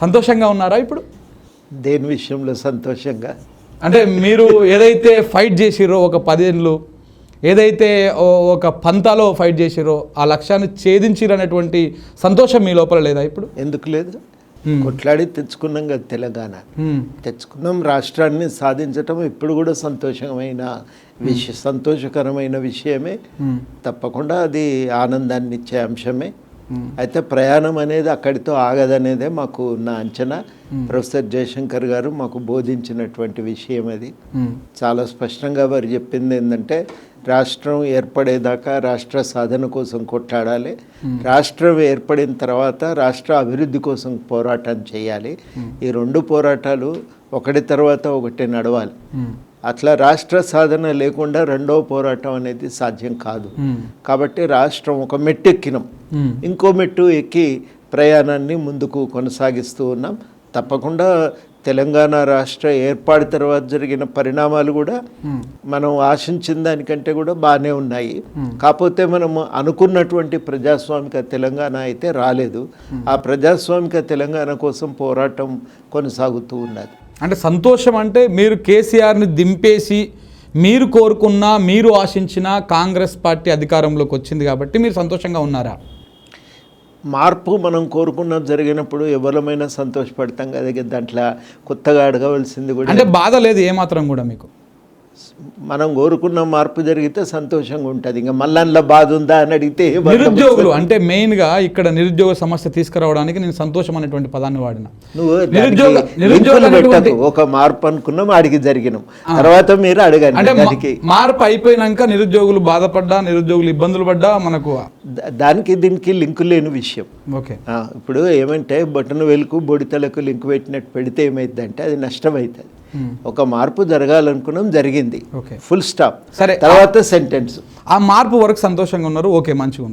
సంతోషంగా ఉన్నారా ఇప్పుడు? దేని విషయంలో సంతోషంగా? అంటే మీరు ఏదైతే ఫైట్ చేసిరో ఒక పదేళ్ళు ఏదైతే ఒక పంతాలో ఫైట్ చేసిరో ఆ లక్ష్యాన్ని ఛేదించిరు అనేటువంటి సంతోషం మీ లోపల లేదా ఇప్పుడు? ఎందుకు లేదు? కొట్లాడి తెచ్చుకున్నాం కదా తెలంగాణ. తెచ్చుకున్నాం రాష్ట్రాన్ని సాధించటం ఇప్పుడు కూడా సంతోషమైన విషయ సంతోషకరమైన విషయమే. తప్పకుండా అది ఆనందాన్ని ఇచ్చే అంశమే. అయితే ప్రయాణం అనేది అక్కడితో ఆగదనేదే మాకు నా అంచనా. ప్రొఫెసర్ జయశంకర్ గారు మాకు బోధించినటువంటి విషయం అది. చాలా స్పష్టంగా వారు చెప్పింది ఏంటంటే రాష్ట్రం ఏర్పడేదాకా రాష్ట్ర సాధన కోసం కొట్లాడాలి. రాష్ట్రం ఏర్పడిన తర్వాత రాష్ట్ర అభివృద్ధి కోసం పోరాటం చేయాలి. ఈ రెండు పోరాటాలు ఒకటి తర్వాత ఒకటి నడవాలి. అట్లా రాష్ట్ర సాధన లేకుండా రెండవ పోరాటం అనేది సాధ్యం కాదు. కాబట్టి రాష్ట్రం ఒక మెట్టు ఎక్కినాం. ఇంకో మెట్టు ఎక్కి ప్రయాణాన్ని ముందుకు కొనసాగిస్తూ ఉన్నాం. తప్పకుండా తెలంగాణ రాష్ట్ర ఏర్పాటు తర్వాత జరిగిన పరిణామాలు కూడా. మనం ఆశించిన దానికంటే కూడా బాగానే ఉన్నాయి. కాకపోతే మనం అనుకున్నటువంటి ప్రజాస్వామిక తెలంగాణ అయితే రాలేదు. ఆ ప్రజాస్వామిక తెలంగాణ కోసం పోరాటం కొనసాగుతూ ఉన్నది. అంటే సంతోషం అంటే మీరు కేసీఆర్ని దింపేసి మీరు కోరుకున్న మీరు ఆశించిన కాంగ్రెస్ పార్టీ అధికారంలోకి వచ్చింది కాబట్టి మీరు సంతోషంగా ఉన్నారా? మార్పు మనం కోరుకున్నది జరిగినప్పుడు ఎవరమైనా సంతోషపడతాం కదా దాంట్లో కొత్తగా అడగవలసింది కూడా అంటే బాధ లేదు ఏమాత్రం కూడా మీకు? మనం కోరుకున్న మార్పు జరిగితే సంతోషంగా ఉంటుంది. ఇంకా అందులో బాధ ఉందా అని అడిగితే నిరుద్యోగులు అంటే మెయిన్గా ఇక్కడ నిరుద్యోగ సమస్య తీసుకురావడానికి నేను సంతోషం అనేటువంటి పదాన్ని వాడిన. నువ్వు నిరుద్యోగ-. ఒక మార్పు అనుకున్నాం ఆడికి జరిగినాం. తర్వాత మీరు అడగండి అంటే మార్పు అయిపోయినాక నిరుద్యోగులు బాధపడ్డా నిరుద్యోగులు ఇబ్బందులు పడ్డా మనకు దానికి దీనికి లింకు లేని విషయం. ఓకే. ఇప్పుడు ఏమంటే బటన్ వెలుకు బొడితలకు లింక్ పెట్టినట్టు పెడితే ఏమైందంటే అది నష్టం అవుతుంది ఒక మార్పు జరగాలనుకున్నాం జరిగింది. ఓకే. ఫుల్ స్టాప్ సరే తర్వాత సెంటెన్స్ ఆ మార్పు వరకు సంతోషంగా ఉన్నారు ఓకే మంచిగా ఉంది